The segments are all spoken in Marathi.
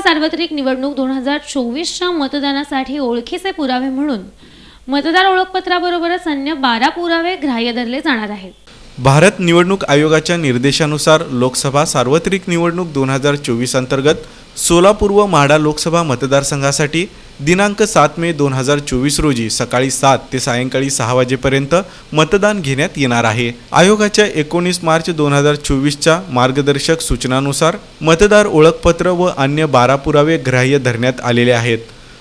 सार्वत्रिक निवडणूक दोन हजार चोवीसच्या मतदानासाठी ओळखीचे पुरावे म्हणून मतदार ओळखपत्राबरोबरच अन्य बारा पुरावे ग्राह्य धरले जाणार आहेत. भारत निवडणूक आयोगाच्या निर्देशानुसार लोकसभा सार्वत्रिक निवडणूक दोन हजार चोवीस अंतर्गत सोलापूर व म्हाडा लोकसभा मतदारसंघासाठी दिनांक सात मे दोन हजार चोवीस रोजी सकाळी सात ते सायंकाळी सहा वाजेपर्यंत मतदान घेण्यात येणार आहे. आयोगाच्या एकोणीस मार्च दोन हजार चोवीसच्या मार्गदर्शक सूचनानुसार मतदार ओळखपत्र व अन्य बारा पुरावे ग्राह्य धरण्यात आलेले आहेत.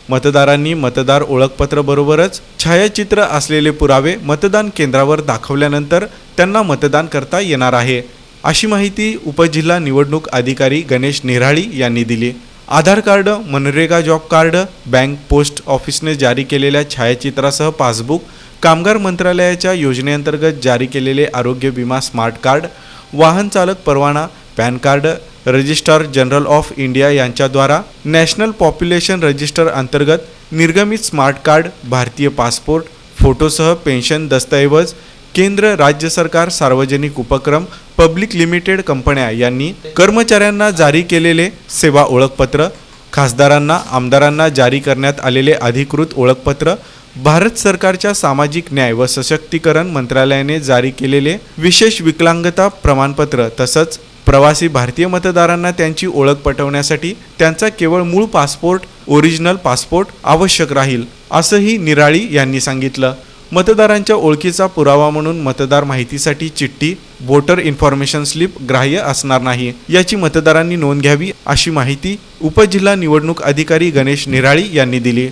मतदारांनी मतदार ओळखपत्राबरोबरच छायाचित्र असलेले पुरावे मतदान केंद्रावर दाखवल्यानंतर त्यांना मतदान करता येणार आहे. अशी माहिती उपजिल्हा निवडणूक अधिकारी गणेश निराळी यांनी दिली. Aadhaar card MNREGA job card bank post ऑफिसने जारी केलेल्या छायाचित्रासह पासबुक कामगार मंत्रालयाच्या योजनेअंतर्गत जारी केलेले आरोग्य विमा स्मार्ट कार्ड वाहन चालक परवाना PAN card registrar general of India यांच्याद्वारा national population register अंतर्गत निर्गमित स्मार्ट कार्ड भारतीय पासपोर्ट फोटोसह पेन्शन दस्तऐवज केंद्र राज्य सरकार सार्वजनिक उपक्रम पब्लिक लिमिटेड कंपन्या यांनी कर्मचाऱ्यांना जारी केलेले सेवा ओळखपत्र खासदारांना आमदारांना जारी करण्यात आलेले अधिकृत ओळखपत्र भारत सरकारच्या सामाजिक न्याय व सशक्तीकरण मंत्रालयाने जारी केलेले विशेष विकलांगता प्रमाणपत्र तसंच प्रवासी भारतीय मतदारांना त्यांची ओळख पटवण्यासाठी त्यांचा केवळ मूळ पासपोर्ट ओरिजिनल पासपोर्ट आवश्यक राहील असंही निराळी यांनी सांगितलं. मतदारांच्या ओळखीचा पुरावा म्हणून मतदार माहितीसाठी चिठ्ठी वोटर इन्फॉर्मेशन स्लिप ग्राह्य असणार नाही. याची मतदारांनी नोंद घ्यावी अशी माहिती उपजिल्हा निवडणूक अधिकारी गणेश निराळी यांनी दिली.